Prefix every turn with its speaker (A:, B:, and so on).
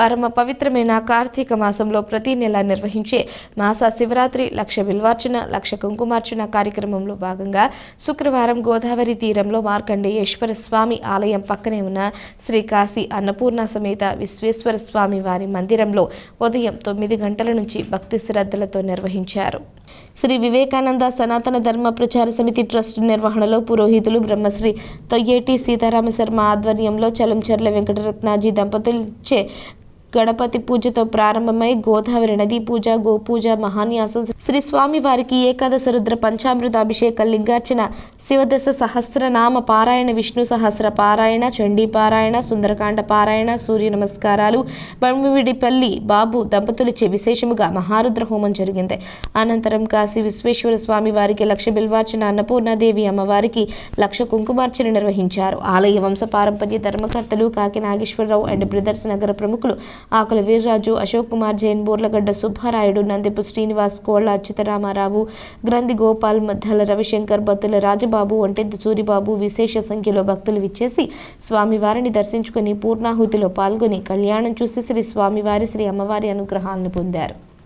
A: పరమ పవిత్రమైన కార్తీక మాసంలో ప్రతి నెల నిర్వహించే మాస శివరాత్రి లక్ష బిల్వార్చన లక్ష కుంకుమార్చన కార్యక్రమంలో భాగంగా శుక్రవారం గోదావరి తీరంలో మార్కండేయేశ్వర స్వామి ఆలయం పక్కనే ఉన్న శ్రీ కాశీ అన్నపూర్ణ సమేత విశ్వేశ్వర స్వామి వారి మందిరంలో ఉదయం తొమ్మిది గంటల నుంచి భక్తి శ్రద్ధలతో నిర్వహించారు. శ్రీ వివేకానంద సనాతన ధర్మ ప్రచార సమితి ట్రస్ట్ నిర్వహణలో పురోహితులు బ్రహ్మశ్రీ తొయ్యేటి సీతారామ శర్మ ఆధ్వర్యంలో చలంచర్ల వెంకటరత్నాజీ దంపతులు ఇచ్చే గణపతి పూజతో ప్రారంభమై గోదావరి నది పూజ గోపూజ మహాన్యాసం శ్రీ స్వామి వారికి ఏకాదశ రుద్ర పంచామృత అభిషేక లింగార్చన శివదశ సహస్రనామ పారాయణ విష్ణు సహస్ర పారాయణ చండీ పారాయణ సుందరకాండ పారాయణ సూర్య నమస్కారాలు బమ్మిడిపల్లి బాబు దంపతులచే విశేషముగా మహారుద్ర హోమం జరిగింది. అనంతరం కాశీ విశ్వేశ్వర స్వామి వారికి లక్ష బిల్వార్చన అన్నపూర్ణాదేవి అమ్మవారికి లక్ష కుంకుమార్చన నిర్వహించారు. ఆలయ వంశ పారంపర్య ధర్మకర్తలు కాకి నాగేశ్వరరావు అండ్ బ్రదర్స్ నగర ప్రముఖులు ఆకుల వీర్రాజు అశోక్ కుమార్ జైన్ బోర్లగడ్డ సుబ్బారాయుడు నందిపు శ్రీనివాస్ కోళ్ళ అచ్యుతరామారావు గ్రంథి గోపాల్ మద్దల రవిశంకర్ బత్తుల రాజబాబు ఒంటెద్దు సూరిబాబు విశేష సంఖ్యలో భక్తులు విచ్చేసి స్వామివారిని దర్శించుకుని పూర్ణాహుతిలో పాల్గొని కళ్యాణం చూసి శ్రీ స్వామివారి శ్రీ అమ్మవారి అనుగ్రహాలను పొందారు.